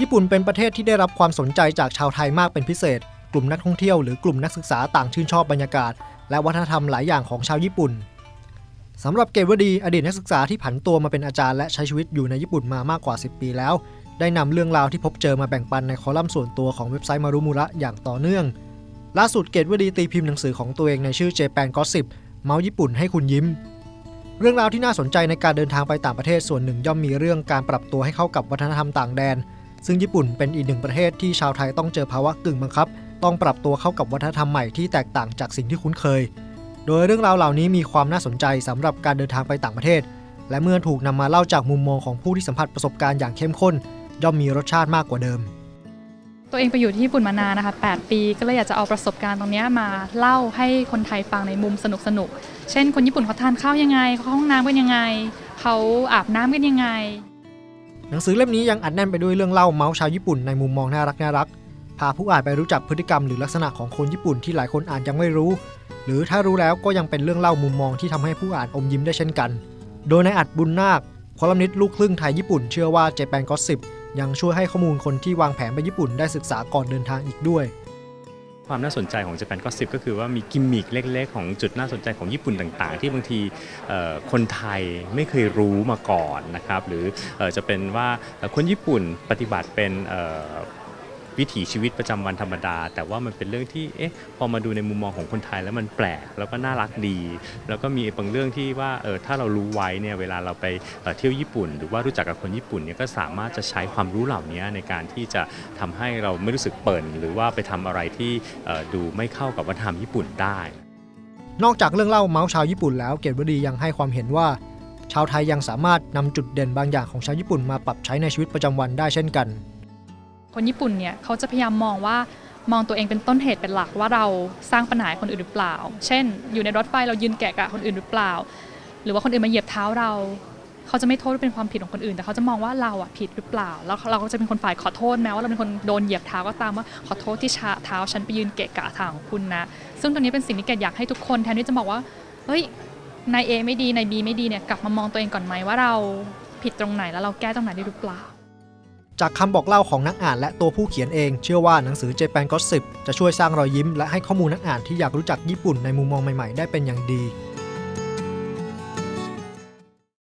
ญี่ปุ่นเป็นประเทศที่ได้รับความสนใจจากชาวไทยมากเป็นพิเศษ กลุ่มนักท่องเที่ยวหรือกลุ่มนักศึกษาต่างชื่นชอบบรรยากาศ และวัฒนธรรมหลายอย่างของชาวญี่ปุ่นสำหรับเกตวดีอดีตนักศึกษาที่ผันตัวมาเป็นอาจารย์และใช้ชีวิตอยู่ในญี่ปุ่นมามากกว่า 10 ปีแล้ว ได้นำเรื่องราวที่พบเจอมาแบ่งปันในคอลัมน์ส่วนตัวของเว็บไซต์มารุมุระอย่างต่อเนื่อง ล่าสุดเกตวดีตีพิมพ์หนังสือของตัวเองในชื่อ Japan Gossip เมาส์ญี่ปุ่นให้คุณยิ้ม เรื่องราวที่น่าสนใจในการเดินทางไปต่างประเทศส่วนหนึ่งย่อมมีเรื่องการปรับตัวให้เข้ากับวัฒนธรรมต่างแดน ซึ่งญี่ปุ่นเป็นอีกหนึ่งประเทศที่ชาวไทยต้องเจอภาวะกึ่งบังคับ ต้องปรับตัวเข้ากับวัฒนธรรมใหม่ที่แตกต่างจากสิ่งที่คุ้นเคย โดยเรื่องราวเหล่านี้มีความน่าสนใจสำหรับการเดินทางไปต่างประเทศ และเมื่อถูกนำมาเล่าจากมุมมองของผู้ที่สัมผัสประสบการณ์อย่างเข้มข้น ย่อมมีรสชาติมากกว่าเดิมตัวเองไปอยู่ที่ญี่ปุ่นมานานนะคะ 8 ปี ก็เลยอยากจะเอาประสบการณ์ตรงนี้มาเล่าให้คนไทยฟังในมุมสนุกสนุก เช่น คนญี่ปุ่นเขาทานข้าวยังไง เขาเข้าห้องน้ำกันยังไง เขาอาบน้ำกันยังไง หนังสือเล่มนี้ยังอัดแน่นไปด้วยเรื่องเล่าเมาส์ชาวญี่ปุ่นในมุมมองน่ารักน่ารักพาผู้อ่านไปรู้จักพฤติกรรมหรือลักษณะของคนญี่ปุ่นที่หลายคนอ่านยังไม่รู้ หรือถ้ารู้แล้วก็ยังเป็นเรื่องเล่ามุมมองที่ทำให้ผู้อ่านอมยิ้มได้เช่นกัน โดยในอัดบุญนาคคอลัมนิสต์ลูกครึ่งไทยญี่ปุ่นเชื่อว่าเจแปนก็สิบยังช่วยให้ข้อมูลคนที่วางแผนไปญี่ปุ่นได้ศึกษาก่อนเดินทางอีกด้วย ความน่าสนใจของ Japan Gossip ก็คือว่ามีกิมมิคเล็ก ๆ ของจุดน่าสนใจของญี่ปุ่นต่าง ๆ ที่บางทีคนไทยไม่เคยรู้มาก่อนนะครับ หรือจะเป็นว่าคนญี่ปุ่นปฏิบัติเป็น วิถีชีวิตประจำวันธรรมดา แต่ว่ามันเป็นเรื่องที่เอ๊ะพอมาดูในมุมมองของคนไทยแล้วมันแปลกแล้วก็น่ารักดี แล้วก็มีบางเรื่องที่ว่าเออถ้าเรารู้ไว้เนี่ยเวลาเราไปเที่ยวญี่ปุ่น หรือว่ารู้จักกับคนญี่ปุ่นเนี่ยก็สามารถจะใช้ความรู้เหล่านี้ในการที่จะทำให้เราไม่รู้สึกเปิ่นหรือว่าไปทำอะไรที่ดูไม่เข้ากับวัฒนธรรมญี่ปุ่นได้ นอกจากเรื่องเล่าเมาส์ชาวญี่ปุ่นแล้วเกตวดียังให้ความเห็นว่า ชาวไทยยังสามารถนำจุดเด่นบางอย่างของชาวญี่ปุ่นมาปรับใช้ในชีวิตประจำวันได้เช่นกัน คนญี่ปุ่นเนี่ยเขาจะพยายามมองว่ามองตัวเองเป็นต้นเหตุเป็นหลักว่าเราสร้างปัญหาคนอื่นหรือเปล่า เช่น อยู่ในรถไฟเรายืนแกะกะคนอื่นหรือเปล่า หรือว่าคนอื่นมาเหยียบเท้าเรา เขาจะไม่โทษว่าเป็นความผิดของคนอื่น แต่เขาจะมองว่าเราอะผิดหรือเปล่า แล้วเราก็จะเป็นคนฝ่ายขอโทษแม้ว่าเราเป็นคนโดนเหยียบเท้าก็ตามว่าขอโทษที่ชาเท้าฉันไปยืนเกะกะทางของคุณนะ ซึ่งตรงนี้เป็นสิ่งที่เกดอยากให้ทุกคนแทนที่จะบอกว่าเฮ้ยนายเอไม่ดีนายบีไม่ดีเนี่ยกลับมามองตัวเองก่อนไหมว่าเราผิดตรงไหนแล้วเราแก้ตรงไหนได้หรือเปล่า จากคำบอกเล่าของนักอ่านและตัวผู้เขียนเอง เชื่อว่าหนังสือ Japan Gossip จะช่วยสร้างรอยยิ้มและให้ข้อมูลนักอ่านที่อยากรู้จักญี่ปุ่นในมุมมองใหม่ๆ ได้เป็นอย่างดี